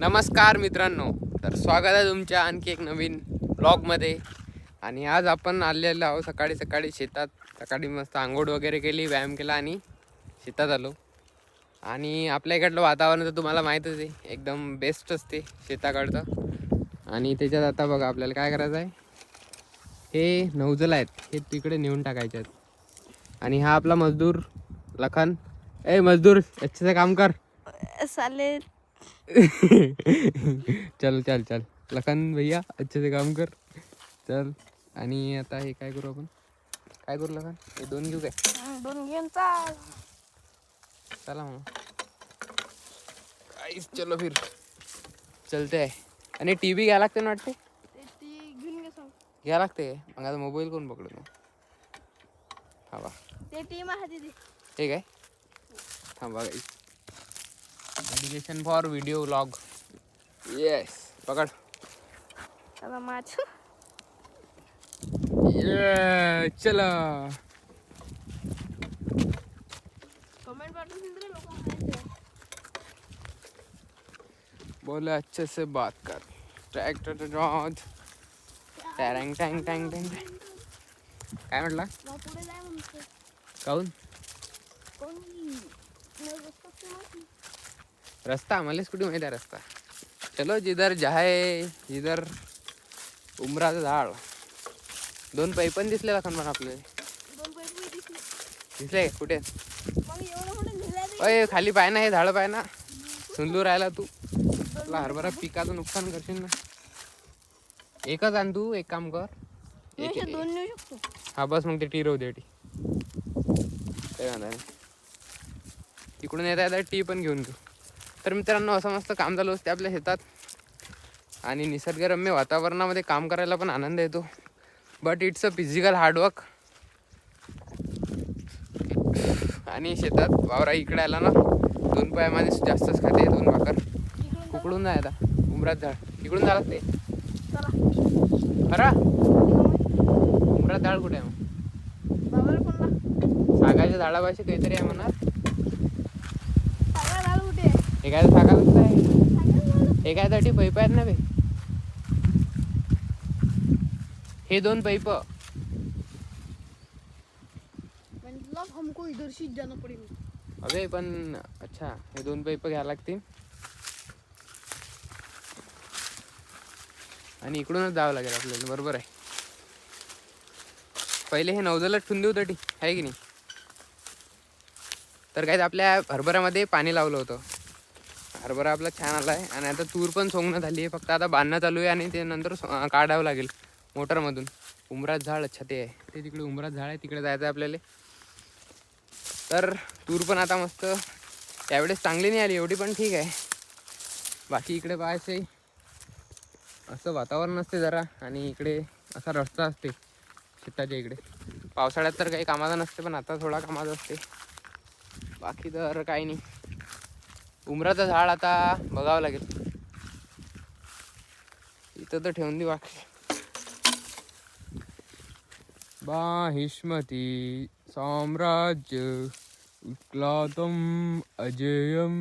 नमस्कार मित्रांनो. तर स्वागत आहे तुमच्या आणखी एक नवीन ब्लॉगमध्ये. आणि आज आपण आलेलो आहोत सकाळी सकाळी शेतात. सकाळी मस्त आंघोळ वगैरे केली व्यायाम केला आणि शेतात आलो. आणि आपल्या इकडलं वातावरण तर तुम्हाला माहीतच आहे एकदम बेस्ट असते शेताकडचं. आणि त्याच्यात आता बघा आपल्याला काय करायचं आहे? हे नवजल आहेत हे तिकडे नेऊन टाकायचे आहेत. आणि हा आपला मजदूर लखन. ए मजदूर अच्छे काम कर. साले चल चल चल. लखन भैया अच्छे से काम कर. चल. आणि आता हे काय करू आपण? काय करू लखन? हे दोन घेऊ काय? दोन घेऊन चाल. चला मग. काहीच चलो फिर. चलते आहे आणि टी व्ही घ्यायला लागते ना वाटते? घ्या लागते. मग आता मोबाईल कोण पकडू मग थांबा. ते टीम आहे आहे थांबा guys dedication for video vlog yes पकड आता माझ ये चला कमेंट पाठवून बोले अच्छे से बात कर ट्रॅक्टर टँग टँग टँग टँग काय म्हटला पुढे रस्ता आम्हालाच कुठे माहिती आहे रस्ता. चलो जिधर जाय जिधर उमराचं झाड. दोन पैपण दिसले का पण आपले दिसले? कुठे? ते अय खाली पाय ना हे झाड पाय ना. सुंदूर राहिला तू. तुला हरभरा पिकाचं नुकसान करशील ना. एकच आण तू एक काम कर. एक दोन नेऊ शकतो. हा बस मग ते टी राहू दे टी. वांधा नाही तिकडून येता येता टी पण घेऊन घेऊ. तर मित्रांनो असं मस्त काम चालू असते आपल्या शेतात. आणि निसर्गरम्य वातावरणामध्ये काम करायला पण आनंद येतो. But it's a physical hard work आणि शेतात वावरा इकडे आला ना दोन पायामध्ये जास्तच खाते दोन भाकर. कुकडून जाय आता. उमरात झाड इकडून झालं ते. चला खरा उमरात झाड कुठे आहे मग? सागाच्या झाडापाशी काहीतरी आहे म्हणा. कुठे आहे हे काय सागाच आहे सांगा लाल. हे काय साठी पैप आहेत ना बे. हे दोन पैप. मतलब हमको इधर से जाना पड़ेगा अबे पण अच्छा हे दोन पैप घ्यायला लागतील. आणि इकडूनच जावं लागेल आपल्याला बरोबर आहे. पहिले हे नवदलात ठेवून देऊ तटी आहे की नाही? तर काय आपल्या हरभऱ्यामध्ये पाणी लावलं होतं. हरभरा आपला छान आला आहे आणि आता तूर पण सोंगणं झाली आहे फक्त आता बांधणं चालू आहे आणि ते नंतर काढावं लागेल मोटरमधून. उमरात झाड अच्छा ते आहे. ते तिकडे उमरात झाड आहे. तिकडे जायचं आहे आपल्याला. तर तूर पण आता मस्त त्यावेळेस चांगली नाही आली. एवढी पण ठीक आहे. बाकी इकडे पाहायचं आहे असं वातावरण असते जरा. आणि इकडे असा रस्ता असते शेताच्या इकडे. पावसाळ्यात तर काही कामाचा नसते पण आता थोडा कामाचा असते. बाकी तर काही नाही. उमराचं झाड आता बघावं लागेल. इथं तर ठेवून दे बाकी. बाहिष्मती साम्राज्य उक्लातम अजयम.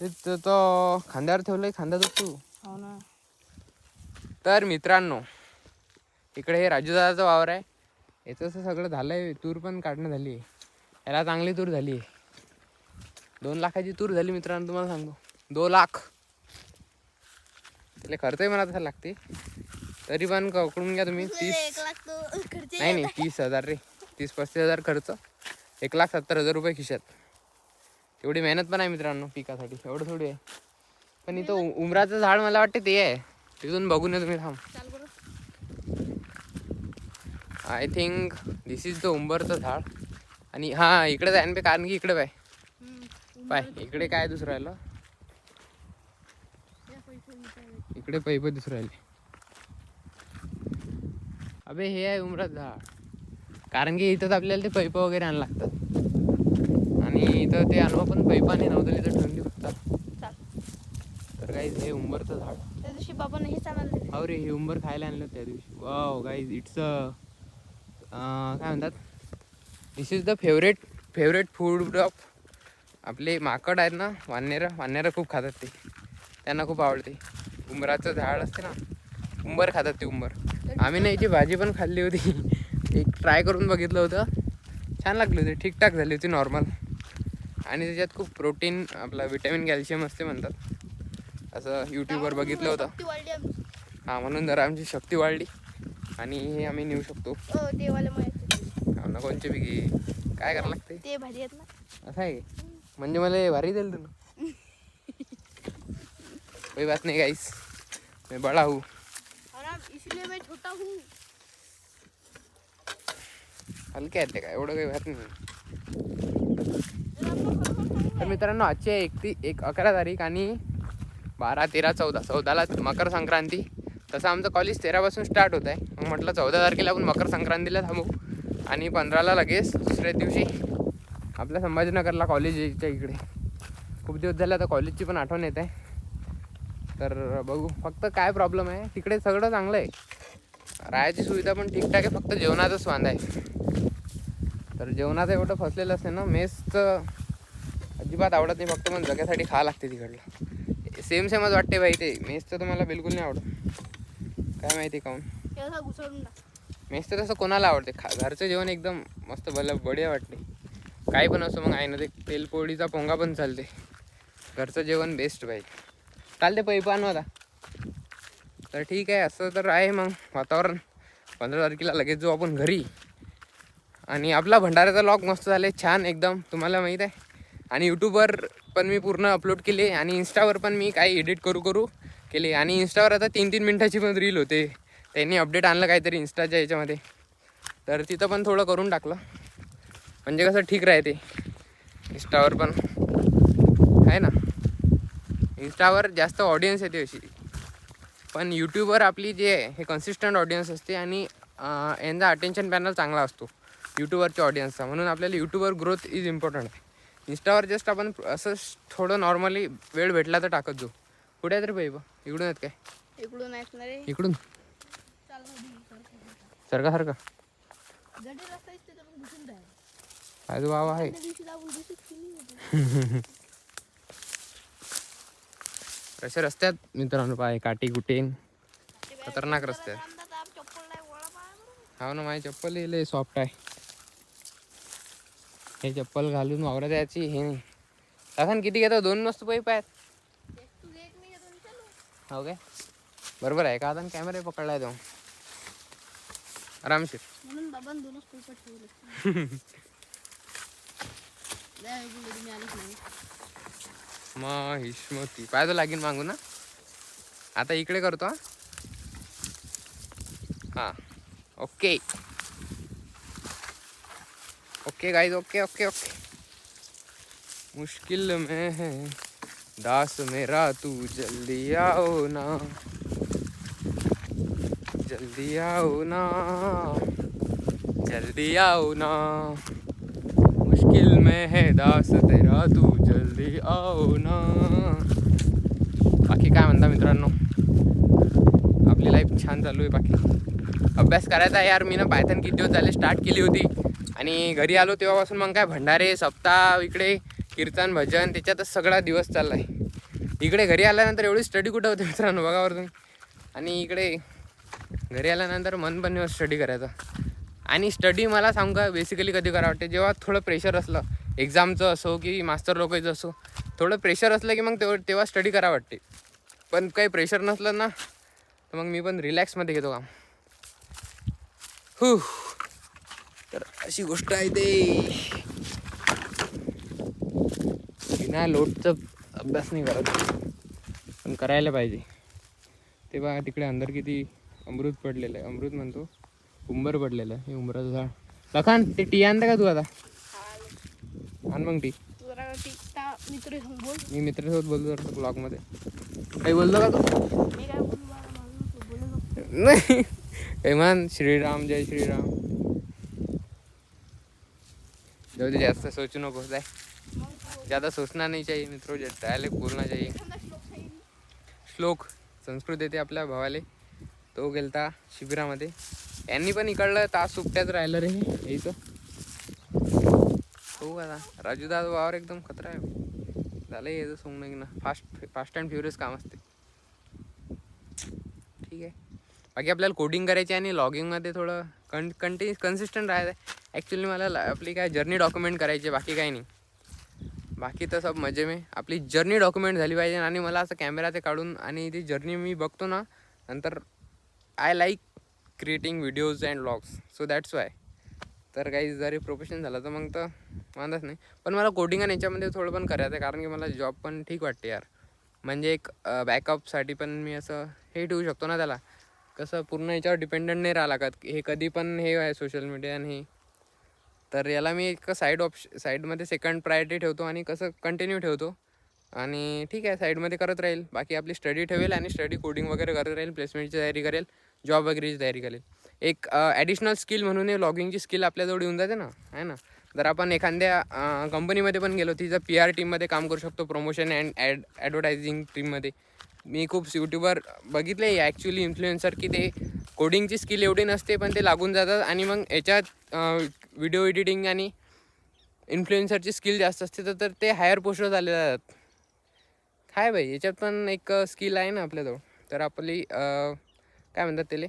बे तो खांद्यावर ठेवलंय खांदा तू हो ना. तर मित्रांनो इकडे हे राजूदादाचा वावर आहे. याचं असं सगळं झालंय तूर पण काढणं झाली आहे याला चांगली तूर झाली आहे दोन लाखाची तूर झाली मित्रांनो तुम्हाला सांगतो दोन लाख. त्याला खर्चही मला तसा लागते. तरी पण पकडून घ्या तुम्ही तीस. एक लाख तो खर्च नाही नाही तीस हजार रे. तीस पस्तीस हजार खर्च. एक लाख सत्तर हजार रुपये खिशात. एवढी मेहनत पण आहे मित्रांनो पिकासाठी एवढं थोडी आहे. पण इथं उमराचं झाड मला वाटते ते आहे. तिथून बघून तुम्ही थांब. I think this is the उंबरचं झाड आणि हां इकडे जाय ना कारण की इकडे पाय. पाय इकडे काय दुसरं राहिलं. इकडे पैप दिसू राहिले. अबे हे आहे उमरात झाड. कारण की इथंच आपल्याला ते पैप वगैरे आणायला लागतात. आणि इथं ते आणू पण पैपाने नव्हतं इथं देऊ फक्त तर काही हे उंबरचं झाड. त्या दिवशी बाबांना हेच आणायला दिले अरे हे उंबर खायला आणलं त्या दिवशी. वाव गाईज इट्स काय म्हणतात? This is the favourite favourite food of आपले माकड आहेत ना वानेरं वानेरं खूप खातात ते. त्यांना खूप आवडते. उंबराचं झाड असते ना उंबर खातात ते उंबर. आम्ही ना याची भाजी पण खाल्ली होती. एक ट्राय करून बघितलं होतं. छान लागली होती. ठीकठाक झाली होती नॉर्मल आणि त्याच्यात खूप प्रोटीन आपलं विटॅमिन कॅल्शियम असते म्हणतात. असं यूट्यूबवर बघितलं होतं. हा म्हणून जरा आमची शक्ती वाढली. आणि हे आम्ही नेऊ शकतो. देवाला हा ना कोणचे बी घे काय करावं लागते? ते भारी आहेत ना. असं आहे? म्हणजे मला भारी दिलं तुला कोई बात नहीं गाइस मैं बड़ा हूँ. और अब इसलिए मैं छोटा हूँ. हलके आहेत ते काय? एवढं काही बात नाही. तर मित्रांनो आजची आहे एकती एक अकरा तारीख आणि बारा तेरा चौदा. चौदाला मकर संक्रांती. तसं आमचं कॉलेज तेरापासून स्टार्ट होत आहे मग म्हटलं चौदा तारखेला आपण मकर संक्रांतीला थांबू. आणि पंधराला लगेच दुसऱ्या दिवशी आपल्या संभाजीनगरला कॉलेजच्या इकडे. खूप दिवस झाले आता कॉलेजची पण आठवण येत आहे. तर बघू फक्त काय प्रॉब्लेम आहे तिकडे सगळं चांगलं आहे. राहायची सुविधा पण ठीकठाक आहे फक्त जेवणाचाच वांदा आहे. तर जेवणाचं एवढं फसलेलं असते ना मेसचं अजिबात आवडत नाही फक्त पण जगासाठी खा लागते तिकडलं. सेम सेमच वाटते भाई ते मेसचं तर मला बिलकुल नाही आवडत. काय माहिती घुसळून टाक. मेसचं तसं कोणाला आवडते? खा घरचं जेवण एकदम मस्त भलं बढिया वाटते. काही पण असो मग आहे ना ते तेलपोळीचा पोंगा पण चालते. घरचं जेवण बेस्ट पाहिजे चालते पैप आणू आता. तर ठीक आहे असं तर आहे मग वातावरण. पंधरा तारखेला लगेच जाऊ आपण घरी. आणि आपला भंडाऱ्याचा लॉग मस्त झाले छान एकदम तुम्हाला माहीत आहे. आणि यूट्यूबवर पण मी पूर्ण अपलोड केले आणि इन्स्टावर पण मी काही एडिट करू करू. केले. आणि इन्स्टावर आता तीन तीन मिनटाची पण रील होते. त्यांनी अपडेट आणलं काहीतरी इन्स्टाच्या याच्यामध्ये. तर तिथं पण थोडं करून टाकलं. म्हणजे कसं ठीक राहते. इन्स्टावर पण. आहे ना? इन्स्टावर जास्त ऑडियन्स येते अशी. पण यूट्यूबवर आपली जे हे कन्सिस्टंट ऑडियन्स असते आणि यांचा अटेन्शन पॅनल चांगला असतो. यूट्यूबवरच्या ऑडियन्सचा म्हणून आपल्याला यूट्यूबवर ग्रोथ इज इम्पॉर्टंट आहे इन्स्टावर जस्ट आपण असं थोडं नॉर्मली वेळ भेटला तर टाकत जाऊ. कुठे आहे तरी पाहिजे इकडून आहेत काय? इकडून ऐकणार रे. इकडून. सारखा सारखा जडी रस्ता इथे करून घुसून राहिला. काय तो बाबा आहे? त्या दिवशी होती. असे रस्त्यात मित्रांनो पाय काटी कुटे ते बॅग खतरनाक रस्ते आहेत. अंदाज आप चप्पल नाही गोळा पाया बरं. हा ना माझी चप्पल लय सॉफ्ट आहे. हे चप्पल घालून वावरात यायची हे नाही. किती घेतो? दोन मस्त पैप आहेत हो काय बरोबर आहे का आता कॅमेरा पकडलाय तो आरामशीर म्हणून बाबांनी दोनच पेपर ठेवले तो मागू ना आता इकडे करतो हा? हा. Okay okay guys okay okay okay मुश्किल में है। दास मेरा तू जल्दी आओ ना। जल्दी आओ ना। जल्दी आओ ना। मुश्किल में है दास तेरा तू जल्दी आओ ना। बाकी काय म्हणता मित्रांनो? आपली लाईफ छान चालू आहे बाकी. अभ्यास करायचा आहे यार मी ना पायथन किती दिवस झाले स्टार्ट केली होती. आणि घरी आलो तेव्हापासून मग काय भंडारे सप्ताह इकडे कीर्तन भजन त्याच्यातच सगळा दिवस चालला आहे इकडे घरी आल्यानंतर एवढी स्टडी कुठं होते मित्रांनो? बघावर तुम्ही आणि इकडे घरी आल्यानंतर मन पण स्टडी करायचं. आणि स्टडी मला सांग का बेसिकली कधी करा वाटते? जेव्हा थोडं प्रेशर असलं एक्झामचं असो की मास्टर लोकांचं असो थोडं प्रेशर असलं की मग तेव्हा तेव्हा स्टडी करा वाटते. पण काही प्रेशर नसलं ना तर मग मी पण रिलॅक्समध्ये घेतो काम. हू. तर अशी गोष्ट आहे ते. बिना लोटचं अभ्यास नाही करत. पण करायला पाहिजे. ते बघा तिकडे अंदर किती अमृत पडलेलं आहे. अमृत म्हणतो उंबर पडलेलं आहे. हे उंबराचं झाड. लखान ते टी आणतं का तू आता? आण मग टी. तू मित्र बोल मी मित्रासोबत बोलतो जरा ब्लॉगमध्ये काही बोलतो का तू? नाही. काही म्हण श्रीराम जय श्रीराम. जाऊ दे जास्त सोचू नको. जाय. ज्यादा सोचना नाही चाहिए मित्रों डायलेक्ट बोलना चाहिए। श्लोक संस्कृत येते आपल्या भावाले। तो गेलता शिबिरामध्ये. यांनी पण इकडलं तास सुट्ट्यात राहिलं रे यायचं. हो आता राजू दादा वावर एकदम खतरा आहे. झालं याचं सोंगणं ना फास्ट फास्ट अँड फ्युरियस काम असते. ठीक आहे. बाकी आपल्याला कोडिंग करायची आणि लॉगिंगमध्ये थोडं कं कंटिन्यू कन्सिस्टंट राहायचं ॲक्च्युली मला आपली काय जर्नी डॉक्युमेंट करायची बाकी काही नाही. बाकी तर सब मजे में. आपली जर्नी डॉक्युमेंट झाली पाहिजे आणि मला असं कॅमेरा ते काढून आणि ती जर्नी मी बघतो ना नंतर I like creating videos and vlogs so that's why तर काही जरी प्रोफेशन झालं तर मग तर वांधाच नाही. पण मला कोडिंग आणि याच्यामध्ये थोडं पण करायचं आहे कारण की मला जॉब पण ठीक वाटते यार. म्हणजे एक बॅकअपसाठी पण मी असं हे ठेवू शकतो ना त्याला. कसं पूर्ण याच्यावर डिपेंडंट नाही राहा लागत. हे कधी पण हे आहे सोशल मीडिया आणि हे तर याला मी एक साईड ऑप्श साईडमध्ये सेकंड प्रायोरिटी ठेवतो आणि कसं कंटिन्यू ठेवतो. आणि ठीक आहे साईडमध्ये करत राहील. बाकी आपली स्टडी ठेवेल आणि स्टडी कोडिंग वगैरे करत राहील प्लेसमेंटची तयारी करेल जॉब वगैरेची तयारी करेल. एक ॲडिशनल स्किल म्हणून हे लॉगिंगची स्किल आपल्याजवळ येऊन जाते ना आहे ना? जर आपण एखाद्या कंपनीमध्ये पण गेलो तिथं पी आर टीममध्ये काम करू शकतो प्रमोशन अँड ॲड ॲडव्हर्टायझिंग टीममध्ये मी खूप यूट्यूबवर बघितले आहे ॲक्च्युली इन्फ्लुएन्सर की ते कोडिंगची स्किल एवढी नसते पण ते लागून जातात आणि मग याच्यात व्हिडिओ एडिटिंग आणि इन्फ्लुएन्सरची स्किल जास्त असते तर तर ते हायर पोस्टवर झाले जातात काय भाई याच्यात पण एक स्किल आहे ना आपल्याजवळ. तर आपली काय म्हणतात त्याले?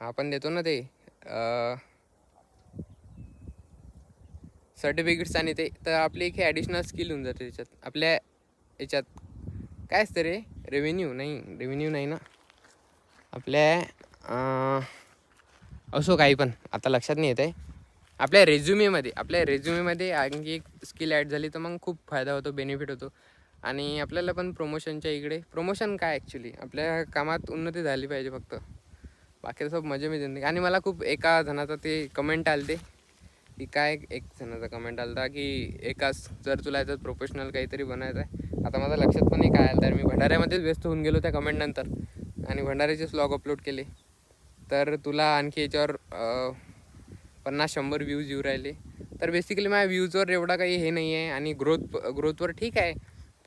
आपण देतो ना ते सर्टिफिकेट्स आणि ते. तर आपली एक हे ॲडिशनल स्किल होऊन जाते त्याच्यात. आपल्या याच्यात काय असतं रे? रेव्हेन्यू नाही रेव्हेन्यू नाही ना? आपल्या असो काही पण आता लक्षात नाही येत आहे. आपल्या रेझ्युमेमध्ये आपल्या रेझ्युमेमध्ये आणखी एक स्किल ॲड झाली तर मग खूप फायदा होतो बेनिफिट होतो. आणि आपल्याला पण प्रमोशनच्या इकडे प्रमोशन काय ॲक्च्युली आपल्या कामात उन्नती झाली पाहिजे फक्त. बाकी सब मजे मी जिंदगी. आणि मला खूप एका जणाचा ते कमेंट आलते. की काय एक जणाचा कमेंट आलता की एकाच जर तुला याच्यात प्रोफेशनल काहीतरी बनायचं आहे. आता माझा लक्षात पण नाही काय आलं तर मी भंडाऱ्यामध्येच व्यस्त होऊन गेलो त्या कमेंटनंतर आणि भंडाऱ्याचेच ब्लॉग अपलोड केले. तर तुला आणखी याच्यावर पन्नास शंभर व्ह्यूज येऊ राहिले. तर बेसिकली माझ्या व्ह्यूजवर एवढा काही हे नाही आहे आणि ग्रोथ ग्रोथवर ठीक आहे.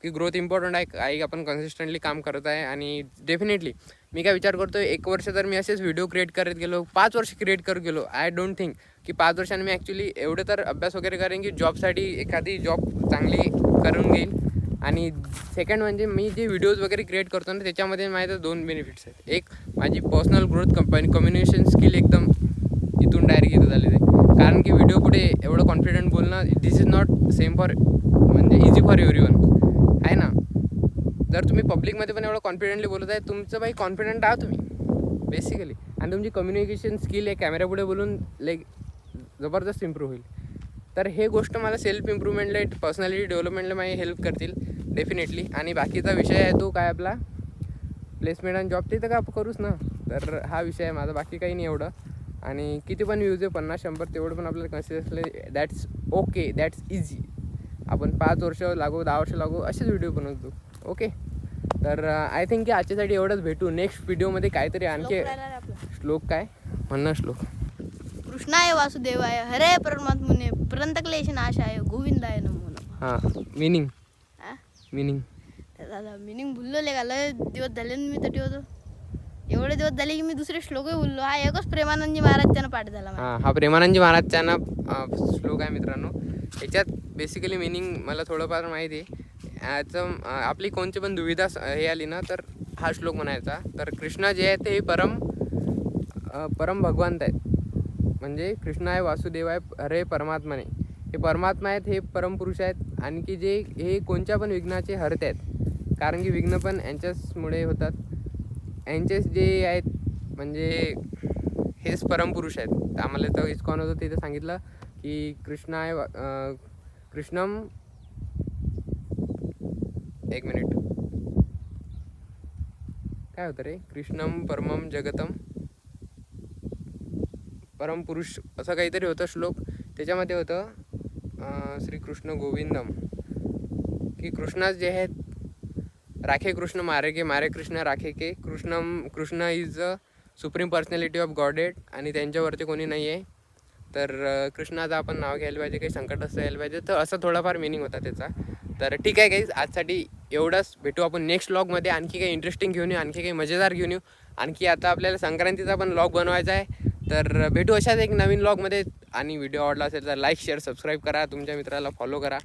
की ग्रोथ इम्पॉर्टंट आहे काही आपण कन्सिस्टंटली काम करत आहे आणि डेफिनेटली मी काय विचार करतो एक वर्ष तर मी असेच व्हिडिओ क्रिएट करत गेलो पाच वर्ष क्रिएट करत गेलो. आय डोंट थिंक की पाच वर्षांनी मी ॲक्च्युली एवढे तर अभ्यास वगैरे करेन की जॉबसाठी एखादी जॉब चांगली करून घेईल आणि सेकंड म्हणजे मी जे व्हिडिओज वगैरे क्रिएट करतो ना त्याच्यामध्ये माझे तर दोन बेनिफिट्स आहेत. एक माझी personal growth company communication skill एकदम इथून डायरेक्ट इथं झालेली आहे. कारण की व्हिडिओ पुढे एवढं कॉन्फिडंट बोलणं this is not same for म्हणजे इझी फॉर एव्हरी वन आहे ना? जर तुम्ही पब्लिकमध्ये पण एवढं कॉन्फिडेंटली बोलत आहे तुमचं बाई कॉन्फिडंट आहात तुम्ही बेसिकली आणि तुमची कम्युनिकेशन स्किल हे कॅमेऱ्यापुढे बोलून लाईक जबरदस्त इम्प्रूव्ह होईल. तर हे गोष्ट मला सेल्फ इम्प्रूव्हमेंटला पर्सनॅलिटी डेव्हलपमेंटला माझी हेल्प करतील डेफिनेटली आणि बाकीचा विषय आहे तो काय आपला? प्लेसमेंट आणि जॉब ते तर का करूच ना? तर हा विषय आहे माझा बाकी काही नाही एवढं. आणि किती पण व्ह्यूज आहे पन्नास शंभर तेवढं पण आपल्याला consider that's okay that's easy आपण पाच वर्ष लागू दहा वर्ष लागू असेच व्हिडिओ बनवतो ओके तर आय थिंक की आजच्यासाठी एवढंच. भेटू नेक्स्ट व्हिडिओमध्ये काहीतरी आणखी श्लोक काय? म्हणणं श्लोक. कृष्णाय वासुदेवाय हरे परमात्मने पर्यंत क्लेश नाशाय गोविंदाय नमो नमः. हां मिनिंग हा? मिनिंग तर दादा मिनिंग भुललो लय दिवस झाले मी तटी होतो एवढे दिवस झाले की मी दुसरे श्लोकही बोललो. हा एकच प्रेमानंदजी महाराज त्यानं पाठ झाला हा प्रेमानंदजी महाराज त्यांना श्लोक आहे मित्रांनो. याच्यात बेसिकली मिनिंग मला थोडंफार माहिती आहे. याचं अं, आपली कोणची पण दुविधा स- हे आली ना तर हा श्लोक म्हणायचा. तर कृष्ण जे आहे ते परम अं, परम भगवंत आहेत. म्हणजे कृष्ण आहे वासुदेव आहे अरे परमात्माने. हे परमात्मा आहेत हे परमपुरुष आहेत. आणखी जे हे कोणत्या पण विघ्नाचे हरत आहेत. कारण की विघ्न पण यांच्याचमुळे होतात. यांचेच जे आहेत म्हणजे हेच परमपुरुष आहेत. तर आम्हाला तर इस्कॉन होतं तिथे सांगितलं की कृष्ण आहे कृष्णम एक मिनिट काय होतं रे? कृष्णम परमम जगतम. परमपुरुष असं काहीतरी होतं श्लोक. त्याच्यामध्ये होतं श्री कृष्ण गोविंदम. की कृष्णाच जे आहेत राखे कृष्ण मारे के मारे कृष्ण राखे के कृष्णम Krishna is a supreme personality of godhead आणि त्यांच्यावरती कोणी नाही आहे तर कृष्णाचं आपण नाव घ्यायला पाहिजे काही संकट असं यायला पाहिजे तर असं थोडाफार मिनिंग होता त्याचा. तर ठीक आहे काही आजसाठी एवढंच. भेटू आपण नेक्स्ट लॉगमध्ये आणखी काही इंटरेस्टिंग घेऊन येऊ आणखी काही मजेदार घेऊन येऊ. आणखी आता आपल्याला संक्रांतीचा पण लॉग बनवायचा आहे. तर भेटू अशाच एक नवीन लॉगमध्ये आणि व्हिडिओ आवडला असेल तर लाईक शेअर सबस्क्राईब करा. तुमच्या मित्राला फॉलो करा.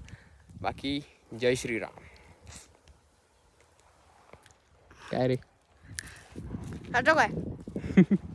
बाकी जय श्रीराम. काय रे? काय?